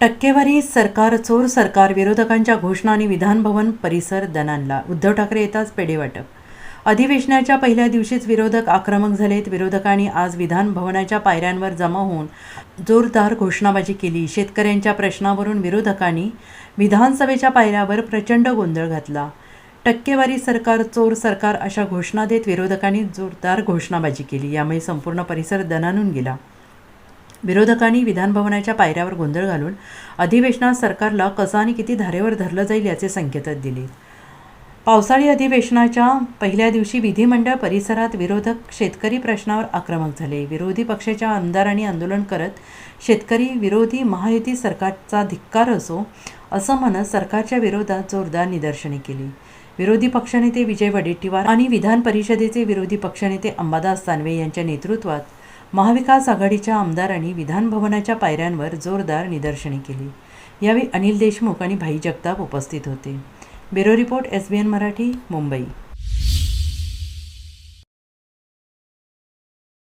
टक्केवारी सरकार चोर सरकार विरोधकांच्या घोषणा आणि विधानभवन परिसर दणाणला. उद्धव ठाकरे येताच पेढे वाटप अधिवेशनाच्या पहिल्या दिवशीच विरोधक आक्रमक झालेत. विरोधकांनी आज विधान भवनाच्या पायऱ्यांवर जमा होऊन जोरदार घोषणाबाजी केली. शेतकऱ्यांच्या प्रश्नावरून विरोधकांनी विधानसभेच्या पायऱ्यावर प्रचंड गोंधळ घातला. टक्केवारी सरकार चोर सरकार अशा घोषणा देत विरोधकांनी जोरदार घोषणाबाजी केली. यामुळे संपूर्ण परिसर दणाणून गेला. विरोधकांनी विधानभवनाच्या पायऱ्यावर गोंधळ घालून अधिवेशनात सरकारला कसं आणि किती धारेवर धरलं जाईल याचे संकेतच दिले. पावसाळी अधिवेशनाच्या पहिल्या दिवशी विधिमंडळ परिसरात विरोधक शेतकरी प्रश्नावर आक्रमक झाले. विरोधी पक्षाच्या आमदारांनी आंदोलन करत शेतकरी विरोधी महायुती सरकारचा धिक्कार असो असं म्हणत सरकारच्या विरोधात जोरदार निदर्शने केली. विरोधी पक्षनेते विजय वडेट्टीवार आणि विधान परिषदेचे विरोधी पक्षनेते अंबादास दानवे यांच्या नेतृत्वात महाविकास आघाडीच्या आमदारांनी विधानभवनाच्या पायऱ्यांवर जोरदार निदर्शने केली. यावेळी अनिल देशमुख आणि भाई जगताप उपस्थित होते. Bureau report S B N Marathi Mumbai.